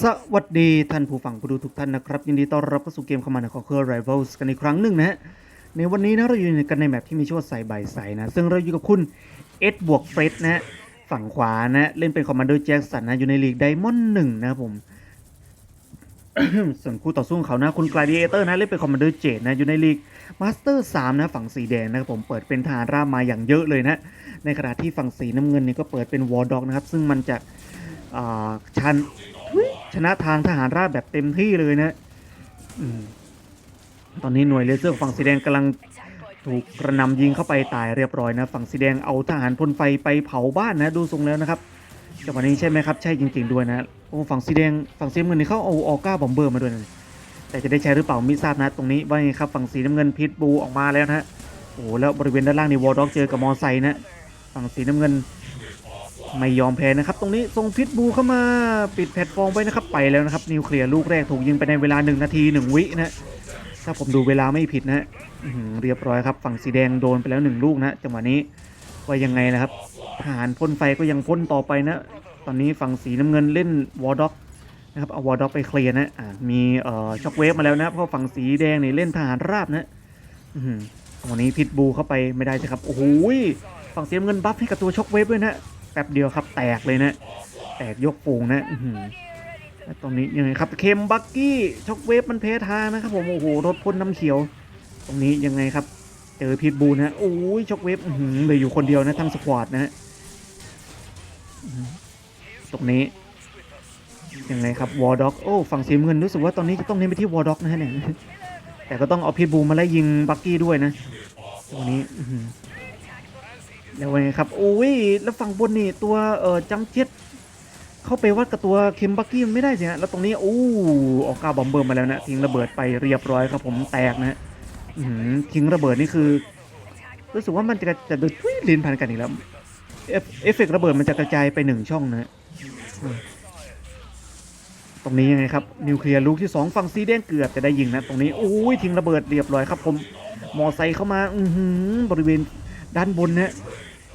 สวัสดีท่านผู้ฟังผู้ดูทุกท่านนะครับ ยินดีต้อนรับเข้าสู่เกมคอมมานด์ของเคอร์ไรเวลส์กันอีกครั้งหนึ่งนะฮะ ในวันนี้นะเราอยู่กันในแมปที่มีชื่อว่าใส่ใบใส่นะ ซึ่งเราอยู่กับคุณเอ็ดบวกเฟรดนะฮะ ฝั่งขวานะ เล่นเป็นคอมมานเดอร์แจ็คสันนะ อยู่ในลีกไดมอนด์หนึ่งนะครับผม ส่วนคู่ต่อสู้ของเขานะ คุณกลาดิเอเตอร์นะ เล่นเป็นคอมมานเดอร์เจดนะ อยู่ในลีกมาสเตอร์สามนะ ฝั่งสีแดงนะครับผม เปิดเป็นทหารรามาอย่างเยอะเลยนะ ในขณะที่ฝั่งสีน้ำเงินนี่ก็เปิดเป็นวอร์ด็อกนะครับ ซึ่งมันจะอ่าชัน ชนะทางทหารราบแบบเต็มที่เลยนะอตอนนี้หน่วยเลเซอร์ฝั่งสีแดงกำลังถูกกระหนำยิงเข้าไปตายเรียบร้อยนะ ฝั่งสีแดงเอาทหารพ่นไฟไปเผาบ้านนะ ดูทรงแล้วนะครับจังหวะนี้ใช่ไหมครับ ใช่จริง ๆด้วยนะโอ้ฝั่งสีแดงฝั่งสีน้ำเงินนี่เขาเอาออก้าบอมเบอร์มาด้วยนะแต่จะได้ใช้หรือเปล่าไม่ทราบนะ ตรงนี้ว่าไงครับฝั่งสีน้ำเงินพิษบูออกมาแล้วนะฮะโอ้แล้วบริเวณด้านล่างนี่วอร์ด็อกเจอกับมอไซค์นะฝั่งสีน้ำเงิน ไม่ยอมแพ้นะครับ ตรงนี้ส่งพิษบูเข้ามาปิดแพลตฟอร์มไว้นะครับ ไปแล้วนะครับ นิวเคลียร์ลูกแรกถูกยิงไปในเวลา 1 นาที 1 วินะถ้าผมดูเวลาไม่ผิดนะอื้อหือเรียบร้อยครับ ฝั่งสีแดงโดนไปแล้ว 1 ลูกนะจังหวะนี้ว่ายังไงนะครับทหารพ่นไฟก็ยังพ่นต่อไปนะ ตอนนี้ฝั่งสีน้ำเงินเล่นวอร์ด็อกนะครับเอาวอร์ด็อกไปเคลียร์นะมีเอ่อช็อคเวฟมาแล้วนะเพราะฝั่งสีแดงนี่เล่นทหารราบนะอื้อหือวันนี้พิษบูเข้าไปไม่ได้ใช่ครับโอ้โหฝั่งสีน้ำเงินบัฟให้กับตัวช็อคเวฟด้วยนะ แป๊บเดียวครับแตกเลยนะ แตกยกฟูงนะอื้อหือแล้วตรงนี้ยังไงครับเคมบักกี้ช็อกเวฟมันเพทางนะครับผมโอ้โหรถพ่นน้ำเขียว ตรงนี้ยังไงครับ เจอพิทบูนะโอ้ยช็อกเวฟอืเลยอยู่คนเดียวนะทั้งสควอตนะฮะตรงนี้ยังไงครับวอร์ด็อกโอ้ฝั่งสีเงินรู้สึกว่าตอนนี้จะต้องเน้นไปที่วอร์ด็อกนะฮะเนี่ยแต่ก็ต้องเอาพิทบูมาไล่ยิงบักกี้ด้วยนะตรงนี้ อื้อหือแล้วไงครับโอ้ยแล้วฝั่งบนนี่ตัวเอ่อจังเจ็ตเข้าไปวัดกับตัวเคมบักกี้มันไม่ได้สิฮะแล้วตรงนี้โอ้ออกกาบอมเบอร์มาแล้วนะทิ้งระเบิดไปเรียบร้อยครับผมแตกนะฮะอื้อหือทิ้งระเบิดนี่คือ รู้สึกว่ามันจะจะดนทุยลินพันกันอีกแล้วเอฟเอฟเฟกต์ระเบิดมันจะกระจายไปหนึ่งช่องนะตรงนี้ยังไงครับนิวเคลียร์ลูกที่สองฝั่งสีแดงเกือบจะได้ยิงนะตรงนี้โอ้ยทิ้งระเบิดเรียบร้อยครับผมมอไซค์เข้ามา อือหือบริเวณด้านบนเนี่ย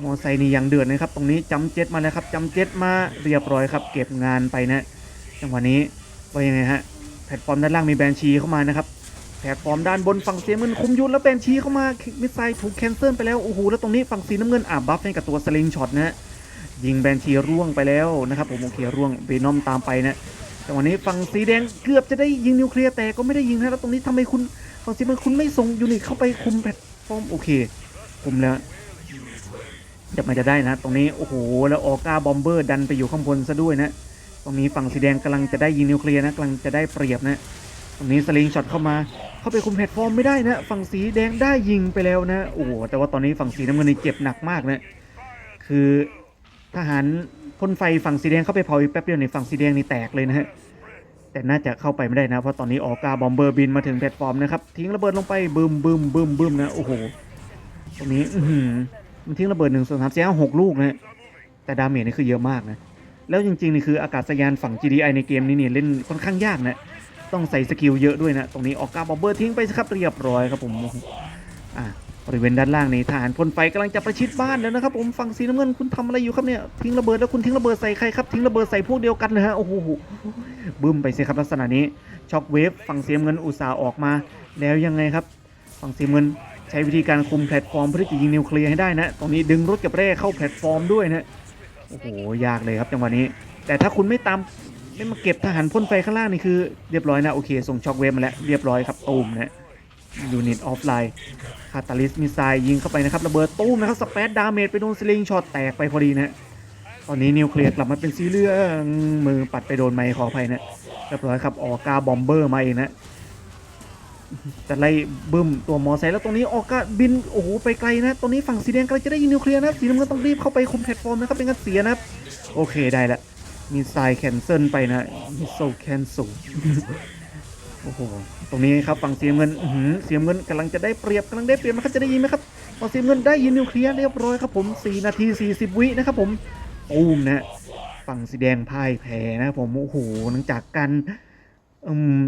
มอไซค์นี่ยังเดือดนะครับ ตรงนี้จำเจ็ตมาแล้วครับจำเจ็ตมาเรียบร้อยครับ เก็บงานไปนะจังหวะนี้ว่ายังไงฮะแพลตฟอร์มด้านล่างมีแบนชีเข้ามานะครับแพลตฟอร์มด้านบนฝั่งสีน้ำเงินคุมยุทธแล้วแบนชีเข้ามามิสไซล์ถูกแคนเซิลไปแล้วโอ้โหแล้วตรงนี้ฝั่งสีน้ำเงินอ่าบัฟให้กับตัวสลิงช็อตนะฮะยิงแบนชีร่วงไปแล้วนะครับผมโอเคร่วงเวนอมตามไปนะจังหวะนี้ฝั่งสีแดงเกือบจะได้ยิงนิวเคลียร์แต่ก็ไม่ได้ยิงนะแล้วตรงนี้ทำไมคุณฝั่งสีน้ำเงินคุณไม่ส่งยูนิตเข้าไปคุมแพลตฟอร์มโอเคคุมแล้ว จะมันจะได้นะ ตรงนี้โอ้โหแล้วออก้าบอมเบอร์ดันไปอยู่ข้างบนซะด้วยนะตรงนี้ฝั่งสีแดงกำลังจะได้ยิงนิวเคลียร์นะกำลังจะได้เปรียบนะตรงนี้สลิงช็อตเข้ามา เข้าไปคุมแพลตฟอร์มไม่ได้นะฝั่งสีแดงได้ยิงไปแล้วนะโอ้โหแต่ว่าตอนนี้ฝั่งสีน้ำเงินนี่เจ็บหนักมากนะคือทหารพ่นไฟฝั่งสีแดงเข้าไปเผาอีกแป๊บเดียวในฝั่งสีแดงนี่แตกเลยนะฮะแต่น่าจะเข้าไปไม่ได้นะ เพราะตอนนี้ออกาบอมเบอร์บินมาถึงแพลตฟอร์มนะครับทิ้งระเบิดลงไปบึมบึมบึมบึมนะโอ้โหตรงนี้อื มันทิ้งระเบิดหนึ่งสองสามสี่ห้าหกลูกนะแต่ดาเมจนี่คือเยอะมากนะ แล้วจริงๆนี่คืออากาศยานฝั่ง GDI ในเกมนี้เนี่ยเล่นค่อนข้างยากนะ ต้องใส่สกิลเยอะด้วยนะ ตรงนี้ออกกาบอมเบอร์ทิ้งไปสิครับเรียบร้อยครับผมอะบริเวณด้านล่างนี่ทหารพ่นไฟกำลังจะประชิดบ้านแล้วนะครับผมฝั่งสีน้ำเงินคุณทำอะไรอยู่ครับเนี่ยทิ้งระเบิดแล้วคุณทิ้งระเบิดใส่ใครครับทิ้งระเบิดใส่พวกเดียวกันเลยฮะโอ้โหบึ้มไปสิครับลักษณะนี้ช็อคเวฟฝั่งสีน้ำเงินอุตส่าห์ออกมา แล้วยังไงครับ ฝั่งสีน้ำเงิน ใช้วิธีการคุมแพลตฟอร์มเพื่อที่จะยิงนิวเคลียร์ให้ได้นะ ตรงนี้ดึงรถกับแร่เข้าแพลตฟอร์มด้วยนะ โอ้โห ยากเลยครับจังหวะนี้ แต่ถ้าคุณไม่ตามไม่มาเก็บทหารพ่นไฟข้างล่างนี่คือเรียบร้อยนะ โอเค ส่งช็อคเวฟมาแล้ว เรียบร้อยครับตูมนะยูนิตออฟไลน์คาตาลิสมิไซยิงเข้าไปนะครับ ระเบิดตูมนะครับสเปซดาเมจไปโดนสลิงช็อตแตกไปพอดีนะตอนนี้นิวเคลียร์กลับมาเป็นสีเหลืองมือปัดไปโดนไมค์ขออภัยนะเรียบร้อยครับออกกาบอมเบอร์มาเองนะ จะไล่บึ้มตัวมอไซค์แล้วตรงนี้ออกก็บินโอ้โหไปไกลนะตรงนี้ฝั่งสีแดงกำลังจะได้ยิงนิวเคลียร์นะสีน้ำเงินต้องรีบเข้าไปคุมแพลตฟอร์มนะครับเป็นการเสียนะครับโอเคได้ละมีไซแคนเซิลไปนะมีโซแคนเซิลโอ้โหตรงนี้ครับฝั่งสีน้ำเงินอื้อหือสีน้ำเงินกำลังจะได้เปรียบกำลังได้เปรียบนะครับจะได้ยิงไหมครับฝั่งสีน้ำเงินได้ยิงนิวเคลียร์เรียบร้อยครับผม 4 นาที 40 วินะครับผมตูมนะฝั่งสีแดงพ่ายแพ้นะครับผมโอ้โหหลังจากการอืม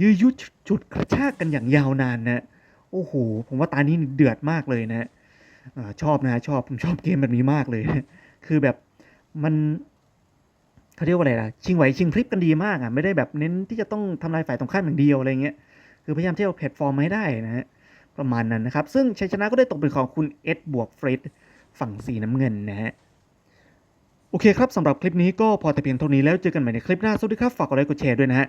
ยื้อยุดฉุดกระชากกันอย่างยาวนานนะโอ้โหผมว่าตานี้เดือดมากเลยนะอชอบนะชอบผมชอบเกมแบบนี้มากเลยนะคือแบบมันเขาเรียกว่าอะไรล่ะชิงไหวชิงพริบกันดีมากอะไม่ได้แบบเน้นที่จะต้องทำลายฝ่ายตรงข้ามอย่างเดียวอะไรเงี้ยคือพยายามที่จะเอาแพลตฟอร์มมาให้ได้นะฮะประมาณนั้นนะครับ ซึ่งชัยชนะก็ได้ตกเป็นของคุณเอ็ดบวกเฟรดฝั่งสีน้ำเงินนะฮะโอเคครับสำหรับคลิปนี้ก็พอแต่เพียงเท่านี้แล้วเจอกันใหม่ในคลิปหน้า สวัสดีครับ ฝากกดไลค์กดแชร์ด้วยนะฮะ